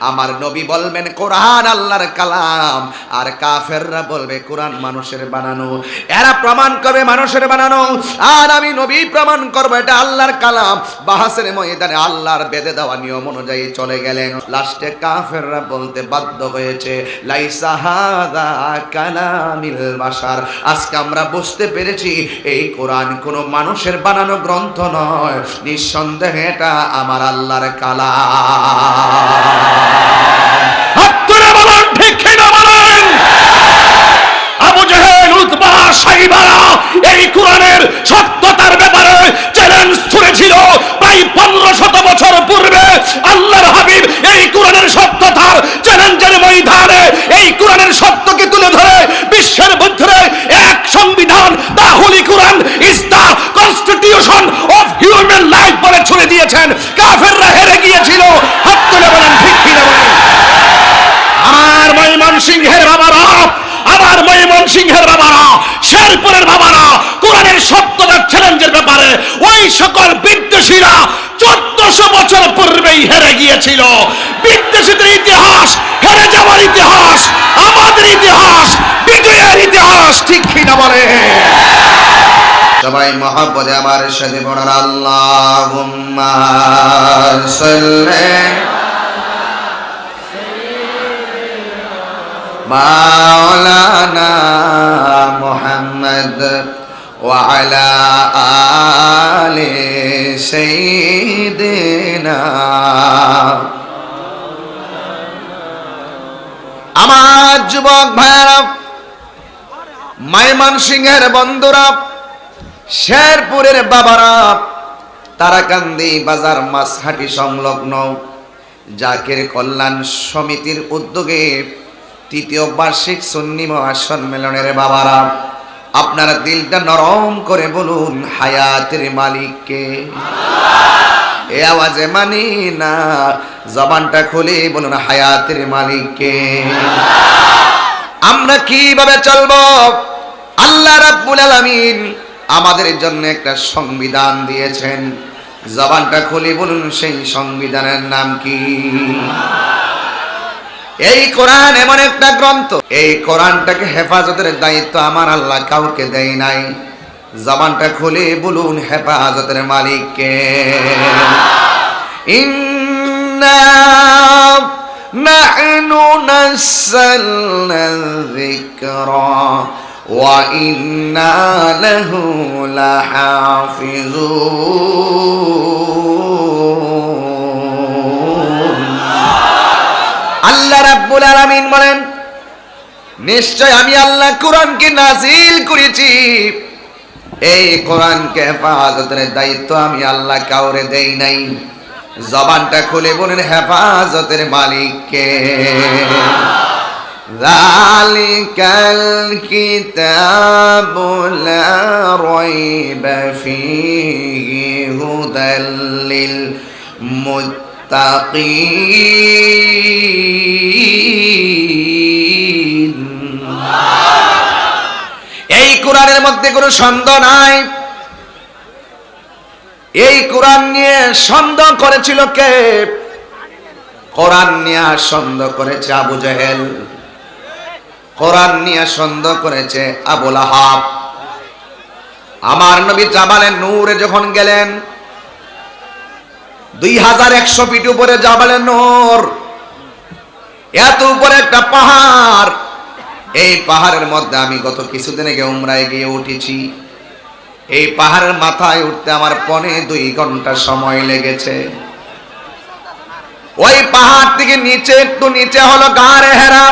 আমার নবী বলবেন, কোরআন আল্লাহর কালাম। আর কাফেররা বলবে, কোরআন মানুষের বানানো। এরা প্রমাণ করবে, মানুষের বানানো। আর আমি নবী প্রমাণ করব, এটা আল্লাহর কালাম। বাহাসের ময়দানে আল্লাহর বেঁধে দেওয়া নিয়ম অনুযায়ী চলে গেলেন। লাস্টে কাফেররা বলতে বাধ্য হয়েছে বাসার আজকে আমরা বুঝতে পেরেছি, এই কোরআন কোনো মানুষের বানানো গ্রন্থ নয়। নিঃসন্দেহে এটা আমার আল্লাহর কালাম হাত তুলে বলেন ঠিক কিনা বলেন আবু জাহেল উতবা সাইবারা এই কোরআনের সত্যতার ব্যাপারে চ্যালেঞ্জ ছুড়েছিল প্রায় পনেরো শত বছর পূর্বে আল্লাহর হাবিব এই কোরআনের সত্যতার চ্যালেঞ্জের ময়দানে এই কোরআনের সত্যকে তুলে ধরে বিশ্বের মধ্যে এক সংবিধান the holy Quran is the constitution of human life বলে ছুড়ে দিয়েছেন কাফেররা হেরে গিয়েছিল হাত তুলে বলেন ঠিক কিনা বলেন আমার ময়মন সিংহের বাবারা আমার ময়মন সিংহের বাবারা শেরপুরের বাবারা কোরআনের সত্যতার চ্যালেঞ্জের ব্যাপারে ওই সকল বিদ্বেষীরা চোদ্দশো বছর পূর্বেই হেরে গিয়েছিল। বিদ্বেষীদের ইতিহাস, হেরে যাওয়ার ইতিহাস, আমাদের ইতিহাস, বিজয়ের ইতিহাস, ঠিক কিনা বলে? সবাই মহাপদে আমার সাথে পড়ার আল্লাহ মাওলানা মোহাম্মদ وعلى آل سيدنا আমার যুবক ভাইয়েরা মাইমান সিংহের বন্ধুরা শেরপুরের বাবারা তারাকান্দি বাজার মাছহাটি সংলগ্ন জাকের কল্যাণ সমিতির উদ্যোগে তৃতীয় বার্ষিক সুন্নি সম্মেলনের বাবারা, আপনারা দিলটা নরম করে বলুন, হায়াতের মালিককে। এ আওয়াজে মানি না, জবানটা খুলে বলুন, হায়াতের মালিককে। আমরা কীভাবে চলবো? আল্লাহ রাব্বুল আলামিন আমাদের জন্য একটা সংবিধান দিয়েছেন। জবানটা খুলে বলুন, সেই সংবিধানের নাম কি? এই কোরআন এমন একটা গ্রন্থ। এই কোরআনটাকে হেফাজতের দায়িত্ব আমার আল্লাহ কাউকে দেয় নাই। জবানটা খুলে বলুন হেফাজতের মালিককে। ইন্না নাহনু নাসালনা ওয়া ইন্না লাহু রাব্বুল আলামিন বলেন নিশ্চয় আমি আল্লাহ কোরআনকে নাজিল করেছি এই কোরআনকে হেফাজতের দায়িত্ব আমি আল্লাহ কাউরে দেই নাই জবানটা খুলে বলেন হেফাজতের মালিককে ذلك الكتاب لا ريب فيه هدى للمتقين এই কোরআনের মধ্যে কোনো সন্দেহ নাই। এই কোরআন নিয়ে সন্দেহ করেছিল কে? কোরআন নিয়ে সন্দেহ করেছে আবু জাহেল। কোরআন নিয়ে সন্দেহ করেছে আবুল আহাব। আমার নবী জাবালে নূরে যখন গেলেন দুই হাজার একশো ফিট উপরে জাবালে নূর এত উপরে একটা পাহাড়। এই পাহাড়ের মধ্যে আমি গত কিছুদিন আগে উমরায় গিয়ে উঠেছি। এই পাহাড়ের মাথায় উঠতে আমার পনে দুই ঘণ্টা সময় লেগেছে। ওই পাহাড় থেকে নিচে, একটু নিচে হলো গাড়ে হেরা।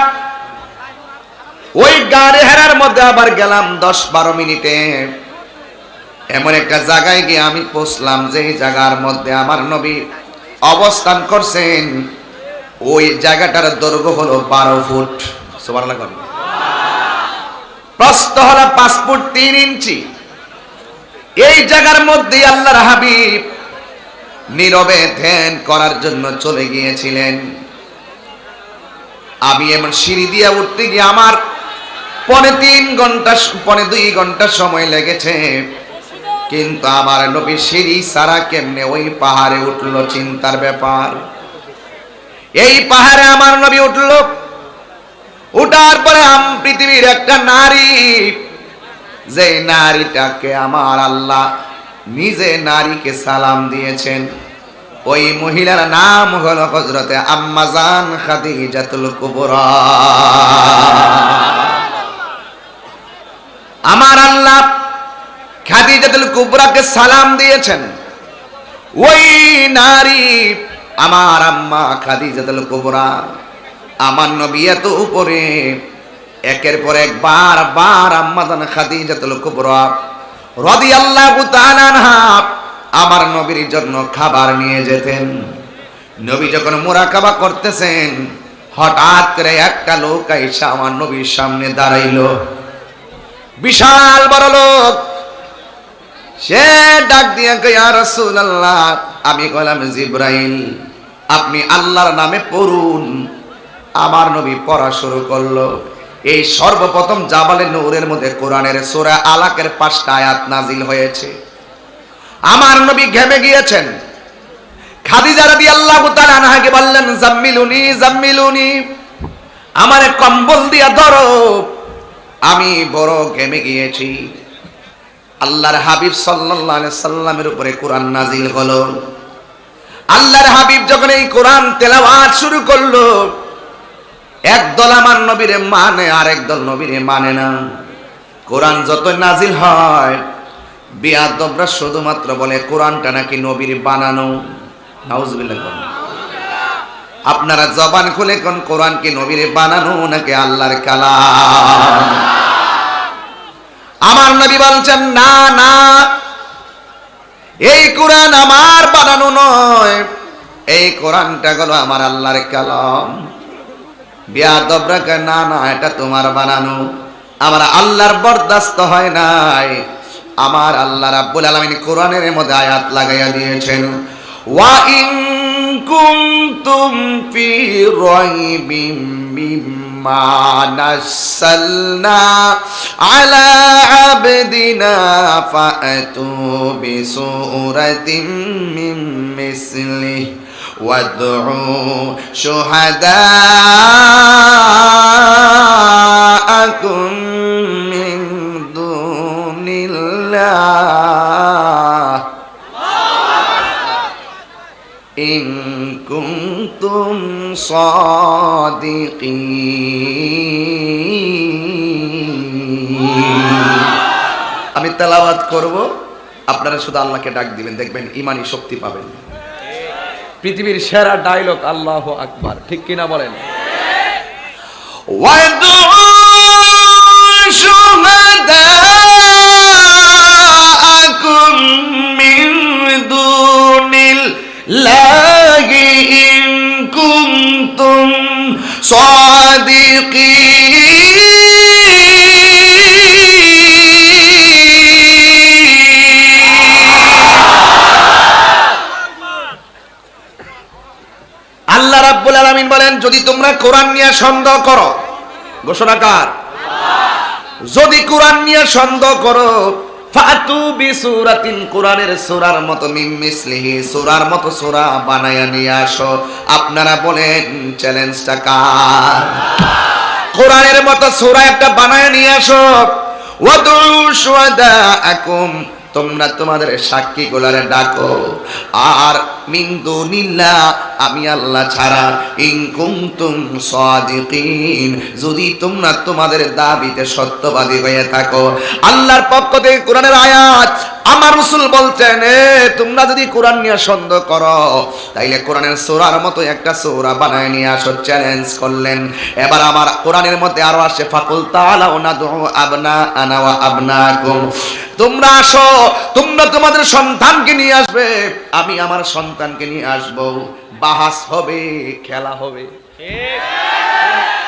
ওই গাড়ে হেরার মধ্যে আবার গেলাম দশ বারো মিনিটে। এমন একটা জায়গায় গিয়ে আমি পৌঁছলাম যে জায়গার মধ্যে আমার নবী অবস্থান করছেন, ওই জায়গাটার দৈর্ঘ্য হলো বারো ফুট। প্রস্থ হলো পাঁচ ফুট তিন ইঞ্চি। এই জায়গার মধ্যে আল্লাহর হাবিব নীরবে ধ্যান করার জন্য চলে গিয়েছিলেন। আমি এমন সিঁড়ি দিয়ে উঠতে গিয়ে আমার পনে তিন ঘণ্টা পনে দুই ঘণ্টা সময় লেগেছে। কিন্তু আমার নবী সিঁড়ি সারা কেমনে ওই পাহাড়ে উঠল চিন্তার ব্যাপার। এই পাহাড়ে আমার নবী উঠল। উঠার পরে পৃথিবীর একটা নারী। যে নারীটাকে আমার আল্লাহ নিজে নারীকে সালাম দিয়েছেন। ওই মহিলার নাম হলো হজরতে আম্মাজান খাদি খাদিজাতুল কুবরা। আমার আল্লাহ খাদিজাতুল কুবরাকে সালাম দিয়েছেন। ওই নারী আমার আম্মা খাদিজাতুল কুবরা। আমার নবী এত উপরে। একের পর এক বার বার আম্মাদান খাদিজাতুল কুবরা। রাদিয়াল্লাহু তাআলা আনহা আমার নবীর জন্য খাবার নিয়ে যেতেন। নবী যখন মোরাকাবা করতেছেন, হঠাৎ করে একটা লোক আইসা আমার নবীর সামনে দাঁড়াইলো। বিশাল বড় লোক। সে ডাক দিয়া কইয়া রাসূলুল্লাহ, আমি কইলাম জিব্রাইল। আপনি আল্লাহর নামে পড়ুন। আমার নবী পড়া শুরু করল। এই সর্বপ্রথম জাবালে নূরের মধ্যে কোরআনের সূরা আলাকের পাঁচটা আয়াত নাজিল হয়েছে। আমার নবী ঘেমে গিয়েছেন। খাদিজা রাদিয়াল্লাহু তাআলা আনহাকে বললেন, জাম্মিলুনি জাম্মিলুনি, আমারে কম্বল দিয়া ধরো। আমি বড় ঘেমে গিয়েছি। আল্লাহর হাবিব সাল্লামের উপরে কোরআন নাজিল হলো। আল্লাহর হাবিব যখন এই কোরআন তেলাওয়াত শুরু করল একদল আমার নবীরে মানে আর একদল নবীরে মানে না। কোরআন যত নাজিল হয়, বিয়াদবরা শুধুমাত্র বলে, কোরআনটা নাকি নবীর বানানো। আপনারা জবান খুলে কোন কোরআন কি নবীর বানানো নাকি আল্লাহর কালাম? আমার নবী বলছেন, না না, এই কোরআন আমার বানানো নয়। এই কোরআনটা হলো আমার আল্লাহর কালাম। বিয়াদবরাকে না না, এটা তোমার বানানো। আমার আল্লাহর বরদাস্ত হয় নাই। আমার আল্লাহ রাব্বুল আলামিন কোরআনের মধ্যে আয়াত লাগাইয়া দিয়েছেন, ওয়া ইন কুনতুম ফি রাইবিম মিম্মা নাসালনা আলা عبدنا فأتوا بسورة من مثله وادعوا شهداءكم من دون الله. إن كنتم صادقين. তেলাবাদ করব, আপনারা শুধু আল্লাহকে ডাক দিবেন, দেখবেন ইমানি শক্তি পাবেন। পৃথিবীর সেরা ডায়লগ আল্লাহ আকবার। ঠিক কিনা বলেন? লাগি ইন সাদিকিন। আলামিন বলেন, যদি তোমরা কোরআন নিয়ে সন্দেহ করো ঘোষণাকার যদি কোরআন নিয়ে সন্দেহ করো, ফাতু বিসুরাতিন, কোরআনের মতো মিম মিসলিহি, সূরার মতো সূরা বানায়া নিয়ে আসো। আপনারা বলেন, চ্যালেঞ্জটা কার? কোরআনের মতো সূরা একটা বানায় নিয়ে আসো। ওয়াদু শুহাদাআকুম তোমরা তোমাদের সাক্ষী গোলারে ডাকো। আর মিন্দু নিল্লা আমি আল্লাহ ছাড়া। ইনকুমতুম সাদিকিন, যদি তোমরা তোমাদের দাবিতে সত্যবাদী হয়ে থাকো। আল্লাহর পক্ষ থেকে কোরআনের আয়াত আমার রসুল বলছেন এ তোমরা যদি কোরআন নিয়ে সন্দেহ করো তাইলে কোরআনের সূরার মতো একটা সূরা বানায় নিয়ে আসো চ্যালেঞ্জ করলেন। এবার আমার কোরআনের মধ্যে আরও আসে ফাকুল তাআলা ওনাদু আবনা আনা ওয়া আবনাকুম। তোমরা আসো তোমরা তোমাদের সন্তানকে নিয়ে আসবে আমি আমার সন্তানকে নিয়ে আসব। বাহাস হবে খেলা হবে।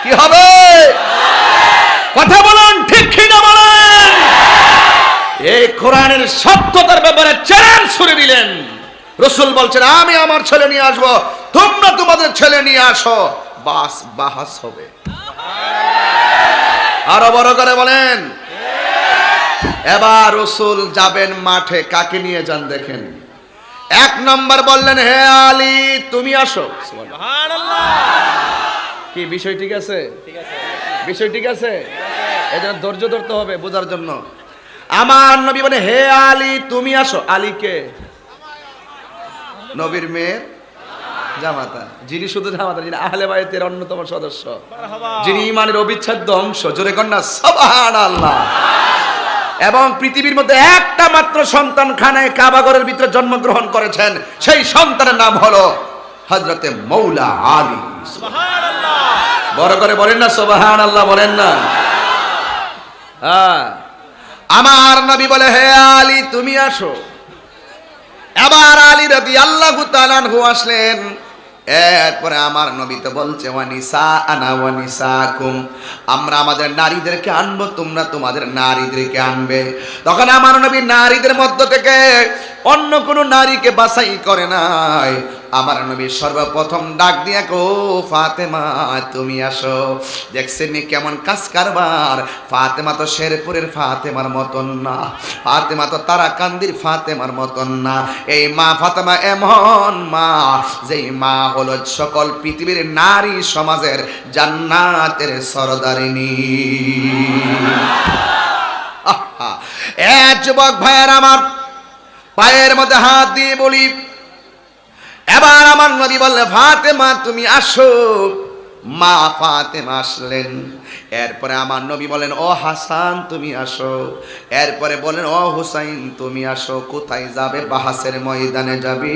কি হবে? কথা বলুন ঠিক এই কোরআনের সত্যতার ব্যাপারে চ্যালেঞ্জ ছুড়ে দিলেন। রসুল বলছেন, আমি আমার ছেলে নিয়ে আসব, তোমরা তোমাদের ছেলে নিয়ে আসো, বাস বাহাস হবে। আরও বড় করে বলেন, এবার রসুল যাবেন মাঠে, কাকে নিয়ে যান দেখেন? এক নম্বর বললেন, হে আলী, তুমি আসো। কি, বিষয় ঠিক আছে? বিষয় ঠিক আছে? এই জন্য ধৈর্য ধরতে হবে বোঝার জন্য। আমার নবী বলে হে আলী তুমি আসো। আলীকে নবীর মেয়ের জামাতা। যিনি শুধু জামাতা যিনি আহলে বাইতের অন্যতম সদস্য। যিনি ইমানের অবিচ্ছেদ্য অংশ জোরে কন্যা সবান আল্লাহ এবং পৃথিবীর মধ্যে একটা মাত্র সন্তান খানায় কাবাগরের ভিতরে জন্মগ্রহণ করেছেন সেই সন্তানের নাম হলো হজরতে মৌলা আলী। বড় করে বলেন না সোবাহান আল্লাহ বলেন না। হ্যাঁ। আমার নবী বলে, হে আলী, তুমি আসো। এবার আলী রবি আল্লাহ তালানহু আসলেন। এরপরে আমার নবী তো বলছে ওয়ানিসা আনা ওয়ানিসা কুম আমরা আমাদের নারীদেরকে আনব, তোমরা তোমাদের নারীদেরকে আনবে। তখন আমার নবী নারীদের মধ্য থেকে অন্য কোনো নারীকে বাছাই করে নাই। আমার নবী সর্বপ্রথম ডাক দিয়া কো, ফাতেমা, তুমি আসো। দেখছেন নি কেমন কাজ কারবার। ফাতেমা তো শেরপুরের ফাতেমার মতন না, ফাতেমা তো তারাকান্দির ফাতেমার মতন না। এই মা ফাতেমা এমন মা, যেই মা হলো সকল পৃথিবীর নারী সমাজের জান্নাতের সরদারিনী। এ যুবক ভাইয়ের আমার পায়ের মধ্যে হাত দিয়ে বলি নবী বললে ফাতেমা তুমি আসো। মা ফাতেমা আসলেন। এরপরে আমার নবী বলেন, ও হাসান, তুমি আসো। এরপরে বলেন, ও হুসাইন, তুমি আসো। কোথায় যাবে? বাহাসের ময়দানে যাবে।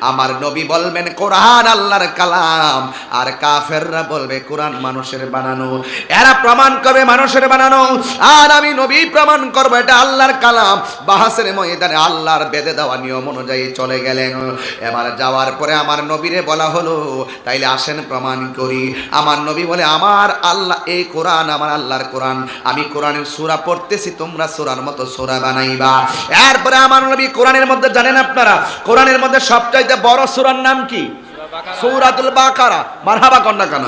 আমার নবী বলবেন, কোরআন আল্লাহর কালাম। আর কাফেররা বলবে, কোরআন মানুষের বানানো। এরা প্রমাণ করবে, মানুষের বানানো। আর আমি নবী প্রমাণ করব, এটা আল্লাহর কালাম। বাহাসের ময়দানে আল্লাহর বেঁধে দেওয়া নিয়ম অনুযায়ী চলে গেলেন। এবার যাওয়ার পরে আমার নবীরে বলা হলো, তাইলে আসেন, প্রমাণ করি। আমার নবী বলে, আমার আল্লাহ এই কোরআন আমার আল্লাহর কোরআন। আমি কোরআনের সূরা পড়তেছি, তোমরা সুরার মতো সূরা বানাইবা। এরপরে আমার নবী কোরআনের মধ্যে জানেন আপনারা, কোরআনের মধ্যে সবচাইতে বড় সূরার নাম কি? সূরাতুল বাকারা। মারহাবা কন্যা কেন?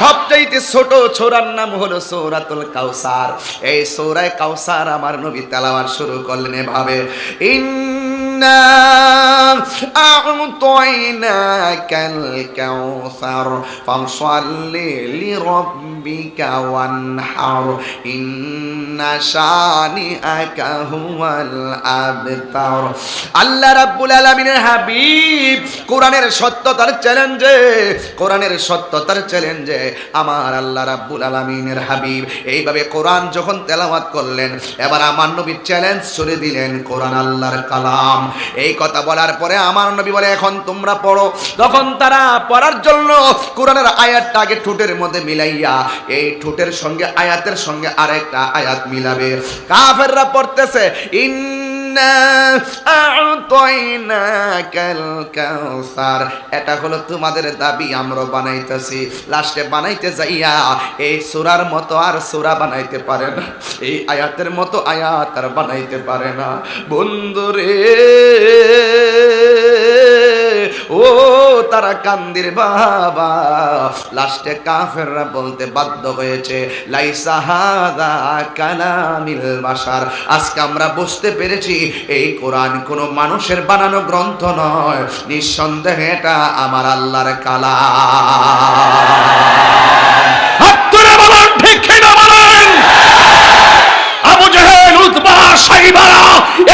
সবচাইতে ছোট ছোরার নাম হলো সৌরাতুল কাউসার এই সৌরায় কাউসার আমার নবী তেলাওয়াত শুরু করলেন এভাবে, ইন্না আ'তাইনাকাল কাউসার ফাসল্লি লিরাব্বিকা ওয়ানহার ইন্না শানিআকা হুয়াল আবতার আল্লাহ রাব্বুল আলামিনের হাবিব কোরআনের সত্যতার চ্যালেঞ্জে, কোরআনের সত্যতার চ্যালেঞ্জে আমার আল্লাহ রাব্বুল আলামিনের হাবিব এইভাবে কোরআন যখন তেলাওয়াত করলেন, এবার আমার নবী চ্যালেঞ্জ ছুড়ে দিলেন কোরআন আল্লাহর কালাম। এই কথা বলার পরে আমার নবী বলে, এখন তোমরা পড়ো। তখন তারা পড়ার জন্য কোরআনের আয়াতটা আগে ঠোঁটের মধ্যে মিলাইয়া এই ঠোঁটের সঙ্গে, আয়াতের সঙ্গে আরেকটা আয়াত মিলাবে। কাফেররা পড়তেছে ইন এটা হলো তোমাদের দাবি, আমরা বানাইতেছি। লাস্টে বানাইতে যাইয়া এই সুরার মতো আর সুরা বানাইতে পারে না। এই আয়াতের মতো আয়াত আর বানাইতে পারে না। বন্ধুরে, ও তারা কান্দির বাবা। লাস্টে কাফেররা বলতে বাধ্য হয়েছে, লাইসা হাদা কালামিল বাসার আজকে আমরা বুঝতে পেরেছি, এই কোরআন কোনো মানুষের বানানো গ্রন্থ নয়। নিঃসন্দেহে এটা আমার আল্লাহর কালা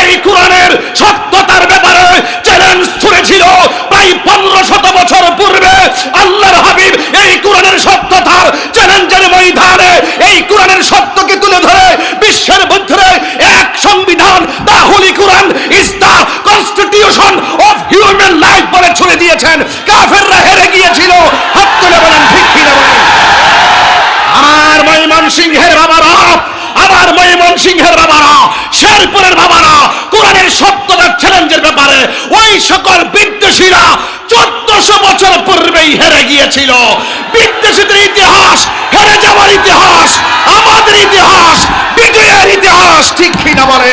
এই কোরআনের সত্যতার ব্যাপারে চ্যালেঞ্জ ছুড়েছিল। প্রায় পনেরো শত বছর পূর্বে আল্লাহর হাবিব এই কোরআনের সত্যতার চ্যালেঞ্জের ময়দানে এই কোরআনের সত্যকে তুলে ধরে বিশ্বের মধ্যে এক সংবিধান the holy Quran the constitution of human life বলে ছুড়ে দিয়েছেন। কাফেররা হেরে গিয়েছিল। হাত তুলে বলেন, ঠিক কিনা বলেন? আমার সিংহের বাবারা আমার ময়মন সিংহের বাবারা শেরপুরের বাবারা কোরআনের সত্যতা চ্যালেঞ্জের ব্যাপারে ওই সকল বিদ্বেষীরা চোদ্দশো বছর পূর্বেই হেরে গিয়েছিল। বিদ্বেষীদের ইতিহাস হেরে যাওয়ার ইতিহাস, আমাদের ইতিহাস, বিজয়ের ইতিহাস ঠিক কিনা বলে?